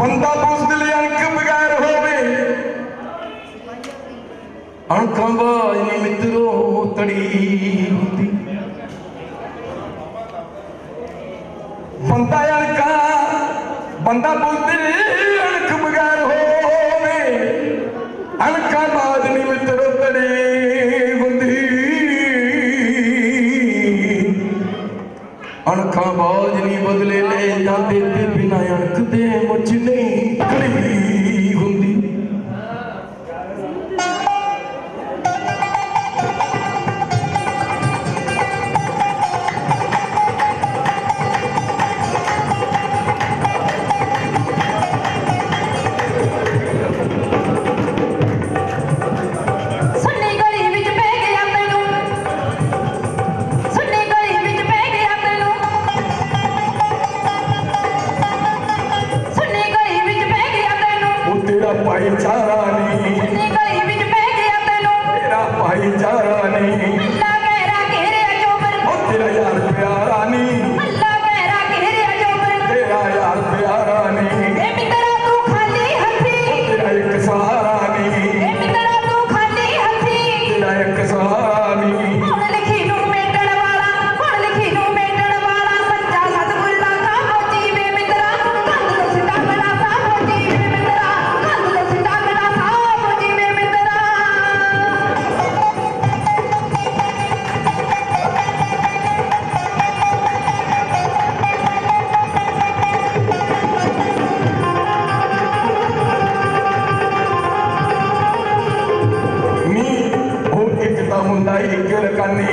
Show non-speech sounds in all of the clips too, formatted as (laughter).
ਬੰਦਾ ਬੋਲਦੇ ਲਈ ਅਣਖ ਬਗੈਰ ਹੋਵੇ। ਅੰਕਾਂ ਬਾਈ ਮਿੱਤਰੋ ਤੜੀ ਹੁੰਦੀ। ਬੰਦਾ ਅੰਕਾ ਬੰਦਾ ਬੁਜ਼ਦਿਲ ਅੰਕ ਬਗੈਰ ਹੋਵੇ। ਅੰਕਾਂ ਅਣਖਾਂ ਬਾਜ ਨਹੀਂ ਬਦਲੇ ਲੈ ਜਾਂਦੇ ਤੇ ਬਿਨਾਂ ਅਣਖ ਦੇ ਮੁੱਛ ਨਹੀਂ ਕਲੀ hinchada ఉంటాయి ఎక్కువ రకాన్ని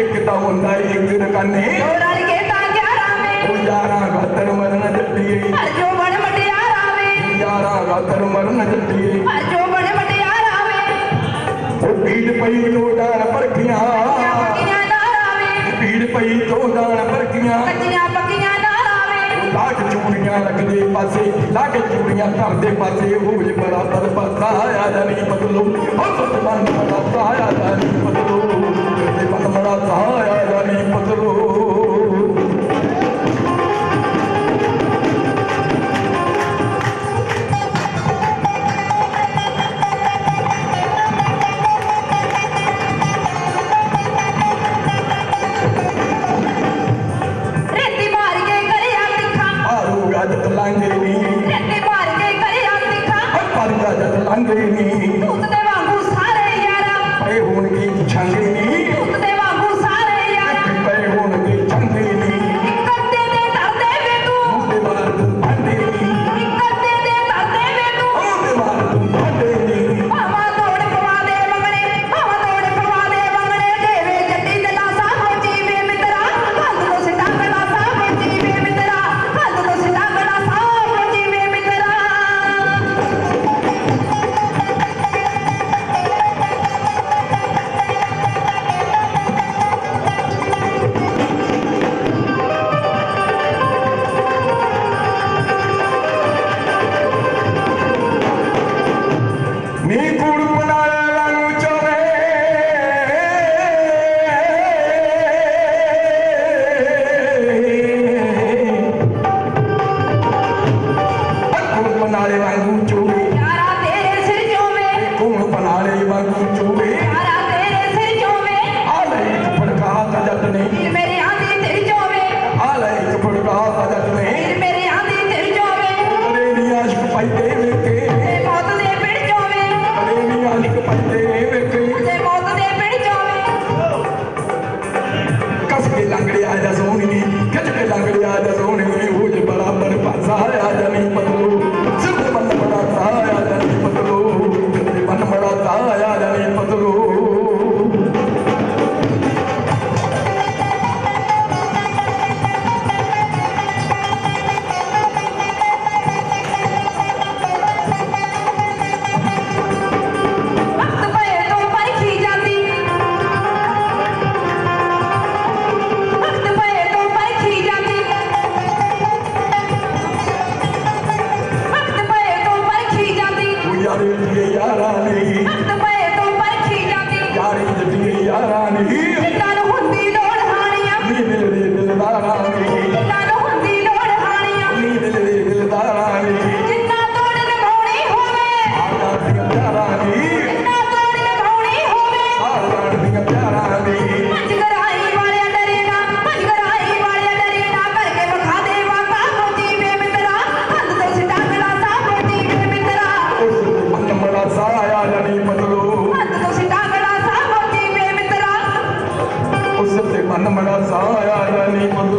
ఎక్కుతా ఉంటాయి ఎక్కువ రకాన్ని పూజారా గతరు మరణ చెప్పి పూజారా గతరు మరణ చెప్పి पई चोॾहं परखिया पीड़ पई चोॾहं ਲਾਗੇ ਚੂੜੀਆਂ ਘਰ ਦੇ ਪਾਸੇ ਹੋਵੇ ਬਰਾਬਰ ਪਰਦਾ ਆਇਆ ਨਹੀਂ ਬਦਲੋ ਹੋ ਸੁਤਮਨ ਪਰਦਾ ਆਇਆ ਨਹੀਂ ਬਦਲੋ ਤੇ ਪਤਮੜਾ ਆਇਆ ਨਹੀਂ ਬਦਲੋ I'm gonna be Hallelujah. (laughs) Maybe I, that's the ਮਨ ਮੜਾ ਸਾਇਆ ਨਹੀਂ ਮਨ